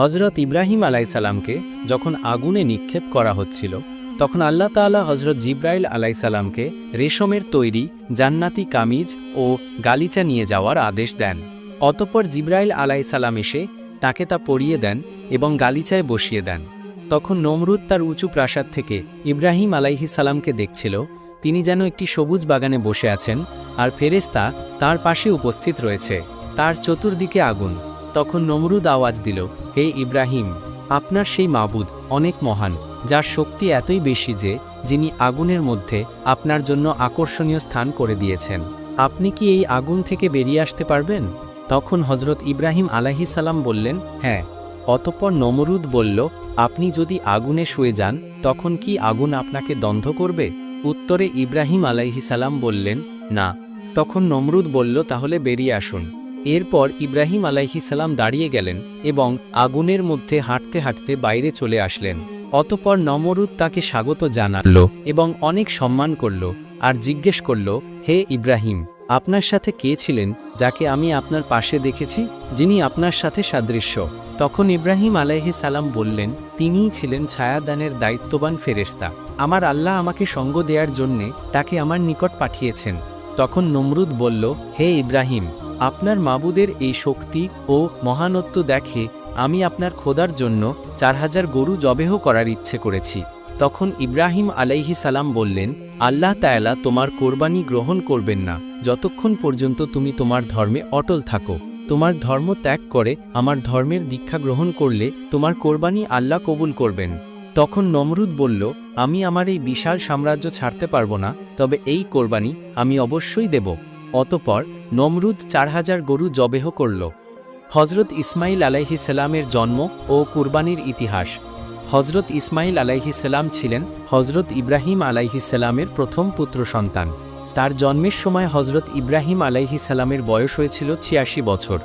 হজরত ইব্রাহিম আলাইসাল্লামকে যখন আগুনে নিক্ষেপ করা হচ্ছিল, তখন আল্লাহ তাআলা হজরত জিব্রাইল আলাইসাল্লামকে রেশমের তৈরি জান্নাতি কামিজ ও গালিচা নিয়ে যাওয়ার আদেশ দেন। অতপর জিব্রাইল আলাইসাল্লাম এসে তাকে তা পরিয়ে দেন এবং গালিচায় বসিয়ে দেন। তখন নমরুদ তার উঁচু প্রাসাদ থেকে ইব্রাহিম আলাইহি সালামকে দেখছিল, তিনি যেন একটি সবুজ বাগানে বসে আছেন আর ফেরেস্তা তার পাশে উপস্থিত রয়েছে, তার চতুর্দিকে আগুন। তখন নমরুদ আওয়াজ দিল, হে ইব্রাহিম, আপনার সেই মাবুদ অনেক মহান, যার শক্তি এতই বেশি যে, যিনি আগুনের মধ্যে আপনার জন্য আকর্ষণীয় স্থান করে দিয়েছেন। আপনি কি এই আগুন থেকে বেরিয়ে আসতে পারবেন? তখন হজরত ইব্রাহিম আলাহি সালাম বললেন হ্যাঁ। অতঃপর নমরুদ বলল, আপনি যদি আগুনে শুয়ে যান, তখন কি আগুন আপনাকে দন্ধ করবে? উত্তরে ইব্রাহিম আলাইহি সালাম বললেন, না। তখন নমরুদ বলল, তাহলে বেরিয়ে আসুন। এরপর ইব্রাহিম সালাম দাঁড়িয়ে গেলেন এবং আগুনের মধ্যে হাঁটতে হাঁটতে বাইরে চলে আসলেন। অতপর নমরুদ তাকে স্বাগত জানাল এবং অনেক সম্মান করল আর জিজ্ঞেস করল, হে ইব্রাহিম, আপনার সাথে কে ছিলেন যাকে আমি আপনার পাশে দেখেছি, যিনি আপনার সাথে সাদৃশ্য? তখন ইব্রাহিম আলাইহি সালাম বললেন, তিনিই ছিলেন ছায়াদানের দায়িত্ববান ফেরেশতা। আমার আল্লাহ আমাকে সঙ্গ দেওয়ার জন্যে তাকে আমার নিকট পাঠিয়েছেন। তখন নমরুদ বলল, হে ইব্রাহিম আপনার মাবুদের এই শক্তি ও মহানত্ব দেখে আমি আপনার খোদার জন্য চার হাজার গরু জবেহ করার ইচ্ছে করেছি। তখন ইব্রাহিম আলাইহি সালাম বললেন, আল্লাহ তায়ালা তোমার কোরবানি গ্রহণ করবেন না। যতক্ষণ পর্যন্ত তুমি তোমার ধর্মে অটল থাকো, তোমার ধর্ম ত্যাগ করে আমার ধর্মের দীক্ষা গ্রহণ করলে তোমার কোরবানি আল্লাহ কবুল করবেন। তখন নমরুদ বলল, আমি আমার এই বিশাল সাম্রাজ্য ছাড়তে পারব না, তবে এই কোরবানি আমি অবশ্যই দেব। অতপর নমরুদ চার হাজার গরু জবেহ করল। হজরত ইসমাইল আলাইহি সালামের জন্ম ও কুরবানির ইতিহাস। হজরত ইসমাইল আলাইহি সালাম ছিলেন হজরত ইব্রাহিম আলাইহি সালামের প্রথম পুত্র সন্তান। তার জন্মের সময় হজরত ইব্রাহিম আলাইহি সালামের বয়স হয়েছিল ছিয়াশি বছর।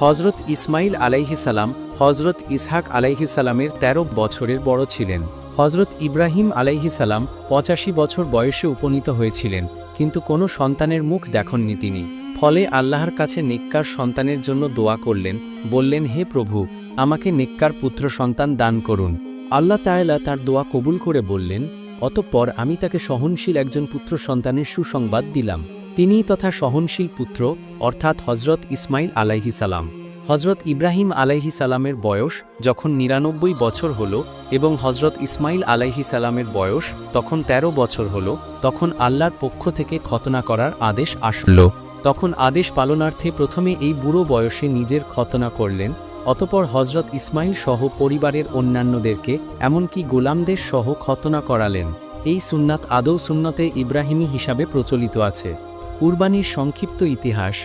হজরত ইসমাইল আলাইহি সালাম হজরত ইসহাক আলাইহি সালামের ১৩ বছরের বড় ছিলেন। হজরত ইব্রাহিম আলাইহি সালাম পঁচাশি বছর বয়সে উপনীত হয়েছিলেন। কিন্তু কোনো সন্তানের মুখ দেখননি তিনি। ফলে আল্লাহর কাছে নেককার সন্তানের জন্য দোয়া করলেন, বললেন, হে প্রভু, আমাকে নেককার পুত্র সন্তান দান করুন। আল্লাহ তায়লা তার দোয়া কবুল করে বললেন, অতঃপর আমি তাকে সহনশীল একজন পুত্র সন্তানের সুসংবাদ দিলাম। তিনিই তথা সহনশীল পুত্র, অর্থাৎ হজরত ইসমাইল আলাইহি সালাম। হজরত ইব্রাহিম আলাইহি সালামের বয়স যখন নিরানব্বই বছর হল এবং হজরত ইসমাইল আলাইহি সালামের বয়স তখন ১৩ বছর হল, তখন আল্লাহর পক্ষ থেকে খতনা করার আদেশ আসল। তখন আদেশ পালনার্থে প্রথমে এই বুড়ো বয়সে নিজের খতনা করলেন, অতপর হজরত ইসমাইল সহ পরিবারের অন্যান্যদেরকে, এমনকি গোলামদের সহ খতনা করালেন। এই সুন্নাত আদৌ সুন্নতে ইব্রাহিমী হিসাবে প্রচলিত আছে। কুরবানির সংক্ষিপ্ত ইতিহাস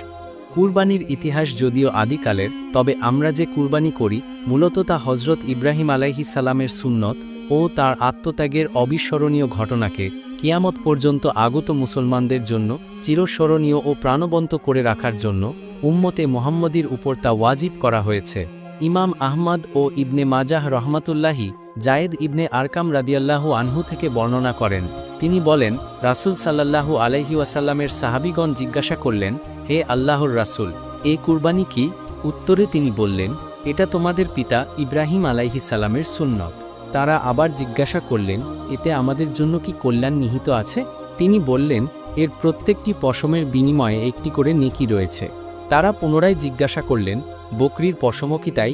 কুরবানির ইতিহাস যদিও আদিকালের, তবে আমরা যে কুরবানি করি, মূলত তা হজরত ইব্রাহিম সালামের সুন্নত ও তার আত্মত্যাগের অবিস্মরণীয় ঘটনাকে কিয়ামত পর্যন্ত আগত মুসলমানদের জন্য চিরস্মরণীয় ও প্রাণবন্ত করে রাখার জন্য উম্মতে মোহাম্মদীর উপর তা ওয়াজিব করা হয়েছে। ইমাম আহমদ ও ইবনে মাজাহ রহমাতুল্লাহি জায়েদ ইবনে আরকাম রাদিয়াল্লাহু আনহু থেকে বর্ণনা করেন। তিনি বলেন, রাসূল সাল্লাল্লাহু আলাইহি ওয়াসাল্লামের সাহাবীগণ জিজ্ঞাসা করলেন হে আল্লাহর রাসুল, এ কুরবানি কি? উত্তরে তিনি বললেন, এটা তোমাদের পিতা ইব্রাহিম আলাইহি সালামের সুন্নত। তারা আবার জিজ্ঞাসা করলেন, এতে আমাদের জন্য কি কল্যাণ নিহিত আছে? তিনি বললেন, এর প্রত্যেকটি পশমের বিনিময়ে একটি করে নেকি রয়েছে। তারা পুনরায় জিজ্ঞাসা করলেন, বকরির পশমও কি তাই?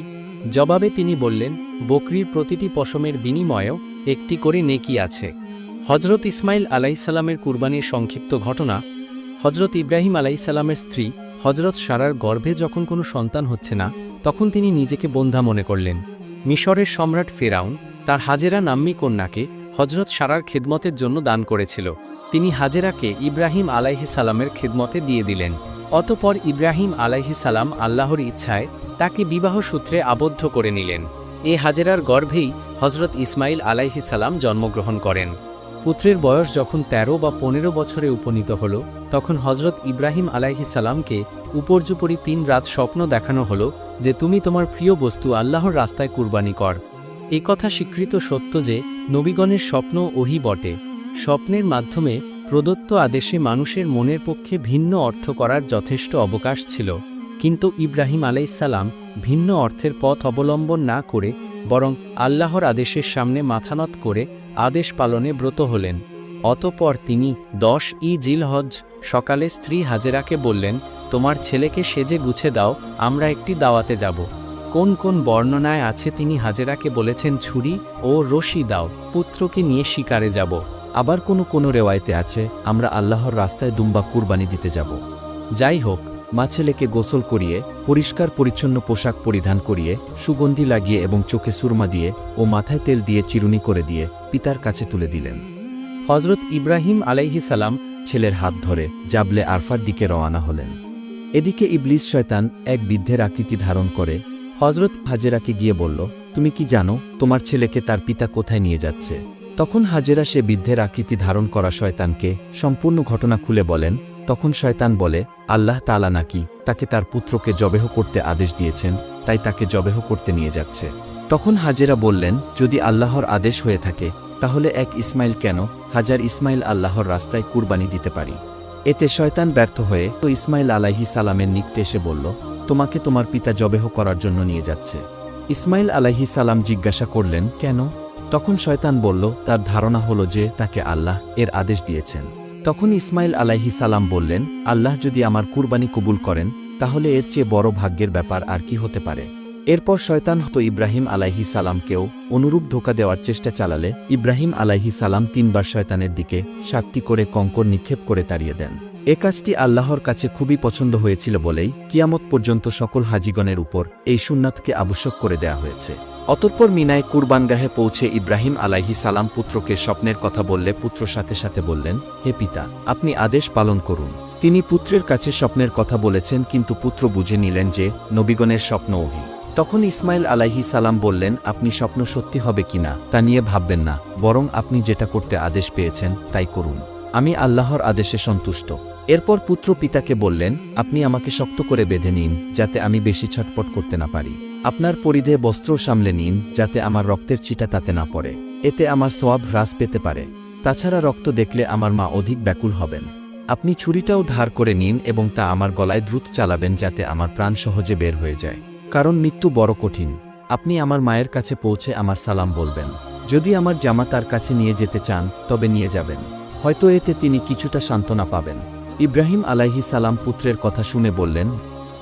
জবাবে তিনি বললেন, বকরির প্রতিটি পশমের বিনিময়েও একটি করে নেকি আছে। হজরত ইসমাইল আলাইসাল্লামের কুরবানির সংক্ষিপ্ত ঘটনা হজরত ইব্রাহিম আলাইসাল্লামের স্ত্রী হজরত সারার গর্ভে যখন কোনো সন্তান হচ্ছে না, তখন তিনি নিজেকে বন্ধা মনে করলেন। মিশরের সম্রাট ফেরাউন তার হাজেরা নাম্মী কন্যাকে হজরত সারার খেদমতের জন্য দান করেছিল। তিনি হাজেরাকে ইব্রাহিম সালামের খেদমতে দিয়ে দিলেন। অতপর ইব্রাহিম সালাম আল্লাহর ইচ্ছায় তাকে বিবাহ সূত্রে আবদ্ধ করে নিলেন। এ হাজেরার গর্ভেই হজরত ইসমাইল সালাম জন্মগ্রহণ করেন। পুত্রের বয়স যখন ১৩ বা পনেরো বছরে উপনীত হল তখন হজরত ইব্রাহিম আলাইহি সালামকে উপর্যুপরি তিন রাত স্বপ্ন দেখানো হলো যে তুমি তোমার প্রিয় বস্তু আল্লাহর রাস্তায় কুরবানি কর। এ কথা স্বীকৃত সত্য যে নবীগণের স্বপ্ন ওহি বটে। স্বপ্নের মাধ্যমে প্রদত্ত আদেশে মানুষের মনের পক্ষে ভিন্ন অর্থ করার যথেষ্ট অবকাশ ছিল। কিন্তু ইব্রাহিম আলাইসাল্লাম ভিন্ন অর্থের পথ অবলম্বন না করে বরং আল্লাহর আদেশের সামনে মাথানত করে আদেশ পালনে ব্রত হলেন। অতপর তিনি দশ ই জিলহজ সকালে স্ত্রী হাজেরাকে বললেন তোমার ছেলেকে সেজে গুছে দাও আমরা একটি দাওয়াতে যাব। কোন কোন বর্ণনায় আছে তিনি হাজেরাকে বলেছেন ছুরি ও রশি দাও পুত্রকে নিয়ে শিকারে যাব। আবার কোনো কোনো রেওয়ায়তে আছে আমরা আল্লাহর রাস্তায় দুম্বা কুরবানি দিতে যাব। যাই হোক মা ছেলেকে গোসল করিয়ে পরিষ্কার পরিচ্ছন্ন পোশাক পরিধান করিয়ে সুগন্ধি লাগিয়ে এবং চোখে সুরমা দিয়ে ও মাথায় তেল দিয়ে চিরুনি করে দিয়ে পিতার কাছে তুলে দিলেন। হজরত ইব্রাহিম আলাইহি সালাম ছেলের হাত ধরে জাবলে আরফার দিকে রওয়ানা হলেন। এদিকে ইবলিস শয়তান এক বৃদ্ধের আকৃতি ধারণ করে হজরত হাজেরাকে গিয়ে বলল, তুমি কি জানো তোমার ছেলেকে তার পিতা কোথায় নিয়ে যাচ্ছে? তখন হাজেরা সে বৃদ্ধের আকৃতি ধারণ করা শয়তানকে সম্পূর্ণ ঘটনা খুলে বলেন। তখন শয়তান বলে, আল্লাহ তালা নাকি তাকে তার পুত্রকে জবেহ করতে আদেশ দিয়েছেন, তাই তাকে জবেহ করতে নিয়ে যাচ্ছে। তখন হাজেরা বললেন, যদি আল্লাহর আদেশ হয়ে থাকে তাহলে এক ইসমাইল কেন হাজার ইসমাইল আল্লাহর রাস্তায় কুরবানি দিতে পারি? এতে শয়তান ব্যর্থ হয়ে তো ইসমাইল আলাইহি সালামের নিকটে এসে বলল, তোমাকে তোমার পিতা জবেহ করার জন্য নিয়ে যাচ্ছে। ইসমাইল আলাইহি সালাম জিজ্ঞাসা করলেন, কেন? তখন শয়তান বলল, তার ধারণা হলো যে তাকে আল্লাহ এর আদেশ দিয়েছেন। তখন ইসমাইল আলাইহি সালাম বললেন, আল্লাহ যদি আমার কুরবানি কবুল করেন, তাহলে এর চেয়ে বড় ভাগ্যের ব্যাপার আর কি হতে পারে? এরপর শয়তান হতো ইব্রাহিম আলাইহি সালামকেও অনুরূপ ধোকা দেওয়ার চেষ্টা চালালে ইব্রাহিম আলাইহি সালাম তিনবার শয়তানের দিকে সাতটি করে কঙ্কর নিক্ষেপ করে তাড়িয়ে দেন। এ কাজটি আল্লাহর কাছে খুবই পছন্দ হয়েছিল বলেই কিয়ামত পর্যন্ত সকল হাজিগণের উপর এই সুন্নাতকে আবশ্যক করে দেয়া হয়েছে। অতঃপর মিনায় কুরবানগাহে পৌঁছে ইব্রাহিম আলাইহি সালাম পুত্রকে স্বপ্নের কথা বললে পুত্র সাথে সাথে বললেন, হে পিতা, আপনি আদেশ পালন করুন। তিনি পুত্রের কাছে স্বপ্নের কথা বলেছেন, কিন্তু পুত্র বুঝে নিলেন যে নবীগণের স্বপ্ন ওহি। তখন ইসমাইল আলাইহি সালাম বললেন, আপনি স্বপ্ন সত্যি হবে কিনা তা নিয়ে ভাববেন না, বরং আপনি যেটা করতে আদেশ পেয়েছেন, তাই করুন। আমি আল্লাহর আদেশে সন্তুষ্ট। এরপর পুত্র পিতাকে বললেন, আপনি আমাকে শক্ত করে বেঁধে নিন, যাতে আমি বেশি ছটপট করতে না পারি। আপনার পরিধে বস্ত্র সামলে নিন, যাতে আমার রক্তের চিটা তাতে না পড়ে। এতে আমার সোয়াব হ্রাস পেতে পারে। তাছাড়া রক্ত দেখলে আমার মা অধিক ব্যাকুল হবেন। আপনি ছুরিটাও ধার করে নিন এবং তা আমার গলায় দ্রুত চালাবেন, যাতে আমার প্রাণ সহজে বের হয়ে যায়। কারণ মৃত্যু বড় কঠিন। আপনি আমার মায়ের কাছে পৌঁছে আমার সালাম বলবেন। যদি আমার জামা তার কাছে নিয়ে যেতে চান, তবে নিয়ে যাবেন। হয়তো এতে তিনি কিছুটা সান্ত্বনা পাবেন। ইব্রাহিম আলাইহি সালাম পুত্রের কথা শুনে বললেন,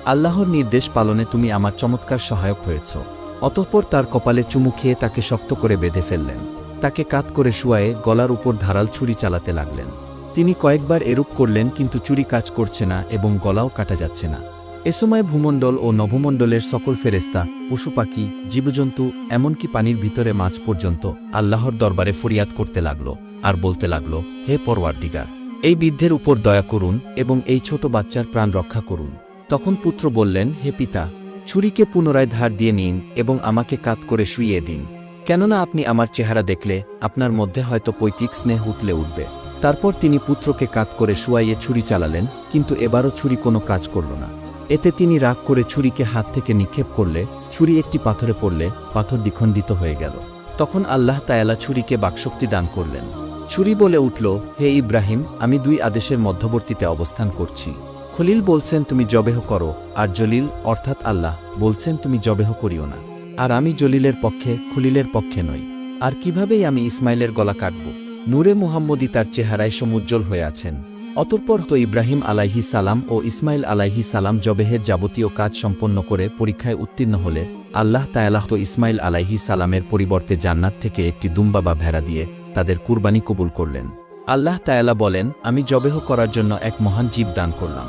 আল্লাহর নির্দেশ পালনে তুমি আমার চমৎকার সহায়ক হয়েছ। অতঃপর তার কপালে চুমু খেয়ে তাকে শক্ত করে বেঁধে ফেললেন। তাকে কাত করে শুয়ায়ে গলার উপর ধারাল ছুরি চালাতে লাগলেন। তিনি কয়েকবার এরূপ করলেন, কিন্তু চুরি কাজ করছে না এবং গলাও কাটা যাচ্ছে না। এ সময় ভূমণ্ডল ও নভমণ্ডলের সকল ফেরেস্তা পশু পাখি, জীবজন্তু, এমনকি পানির ভিতরে মাছ পর্যন্ত আল্লাহর দরবারে ফরিয়াদ করতে লাগল আর বলতে লাগল, হে পরওয়ারদিগার, এই বৃদ্ধের উপর দয়া করুন এবং এই ছোট বাচ্চার প্রাণ রক্ষা করুন। তখন পুত্র বললেন, হে পিতা, ছুরিকে পুনরায় ধার দিয়ে নিন এবং আমাকে কাত করে শুইয়ে দিন। কেননা আপনি আমার চেহারা দেখলে আপনার মধ্যে হয়তো পৈতৃক স্নেহ উতলে উঠবে। তারপর তিনি পুত্রকে কাত করে শুয়াইয়ে ছুরি চালালেন, কিন্তু এবারও ছুরি কোনো কাজ করল না। এতে তিনি রাগ করে ছুরিকে হাত থেকে নিক্ষেপ করলে, ছুরি একটি পাথরে পড়লে পাথর দ্বিখণ্ডিত হয়ে গেল। তখন আল্লাহ তায়ালা ছুরিকে বাকশক্তি দান করলেন। ছুরি বলে উঠল, হে ইব্রাহিম, আমি দুই আদেশের মধ্যবর্তীতে অবস্থান করছি। খলিল বলছেন, তুমি জবেহ করো, আর জলিল, অর্থাৎ আল্লাহ, বলছেন, তুমি জবেহ করিও না। আর আমি জলিলের পক্ষে, খলিলের পক্ষে নই। আর কিভাবেই আমি ইসমাইলের গলা কাটব? নূরে মুহাম্মদী তার চেহারায় সমুজ্জ্বল হয়ে আছেন। অতঃপর তো ইব্রাহিম আলাইহি সালাম ও ইসমাইল আলাইহি সালাম জবেহের যাবতীয় কাজ সম্পন্ন করে পরীক্ষায় উত্তীর্ণ হলে, আল্লাহ তায়ালাহ তো ইসমাইল আলাইহি সালামের পরিবর্তে জান্নাত থেকে একটি দুম্বা বা ভেড়া দিয়ে তাদের কুরবানি কবুল করলেন। আল্লাহ তায়ালা বলেন, আমি জবেহ করার জন্য এক মহান জীব দান করলাম।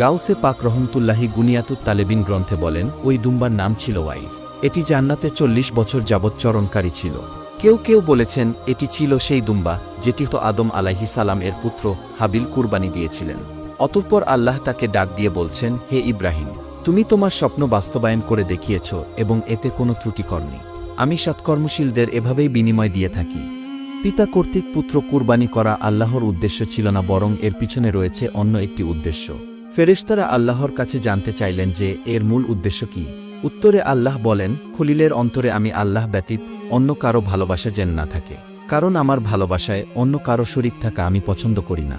গাউসে পাক রহমতুল্লাহি গুনিয়াতুত তালেবিন গ্রন্থে বলেন, ওই দুম্বার নাম ছিল ওয়াইর। এটি জান্নাতে চল্লিশ বছর যাবৎ চরণকারী ছিল। কেউ কেউ বলেছেন, এটি ছিল সেই দুম্বা, যেটি তো আদম আলাহি সালাম এর পুত্র হাবিল কুরবানি দিয়েছিলেন। অতঃপর আল্লাহ তাকে ডাক দিয়ে বলছেন, হে ইব্রাহিম, তুমি তোমার স্বপ্ন বাস্তবায়ন করে দেখিয়েছ এবং এতে কোনো ত্রুটি করনি। আমি সৎকর্মশীলদের এভাবেই বিনিময় দিয়ে থাকি। পিতা কর্তৃক পুত্র কুরবানি করা আল্লাহর উদ্দেশ্য ছিল না, বরং এর পিছনে রয়েছে অন্য একটি উদ্দেশ্য। ফেরেশতারা আল্লাহর কাছে জানতে চাইলেন যে, এর মূল উদ্দেশ্য কি। উত্তরে আল্লাহ বলেন, খলিলের অন্তরে আমি আল্লাহ ব্যতীত অন্য কারও ভালোবাসা যেন না থাকে। কারণ আমার ভালোবাসায় অন্য কারও শরিক থাকা আমি পছন্দ করি না।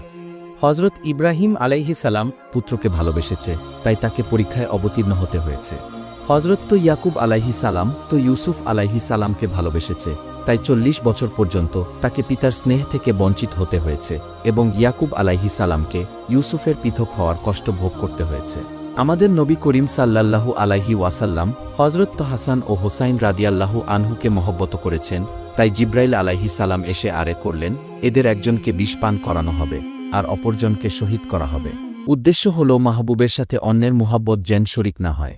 হজরত ইব্রাহিম আলাইহি সালাম পুত্রকে ভালোবেসেছে, তাই তাকে পরীক্ষায় অবতীর্ণ হতে হয়েছে। হজরত তো ইয়াকুব আলাইহি সালাম তো ইউসুফ আলাইহি সালামকে ভালোবেসেছে, তাই চল্লিশ বছর পর্যন্ত তাকে পিতার স্নেহ থেকে বঞ্চিত হতে হয়েছে এবং ইয়াকুব আলাইহি সালামকে ইউসুফের পৃথক হওয়ার কষ্ট ভোগ করতে হয়েছে। আমাদের নবী করিম সাল্লাল্লাহু আলাইহি ওয়াসাল্লাম হজরত হাসান ও হোসাইন রাদিয়াল্লাহু আনহুকে মহব্বত করেছেন, তাই জিব্রাইল আলাইহি সালাম এসে আরে করলেন, এদের একজনকে বিষ পান করানো হবে, আর অপরজনকে শহীদ করা হবে। উদ্দেশ্য হল মাহবুবের সাথে অন্যের মুহাব্বত জেন শরিক না হয়।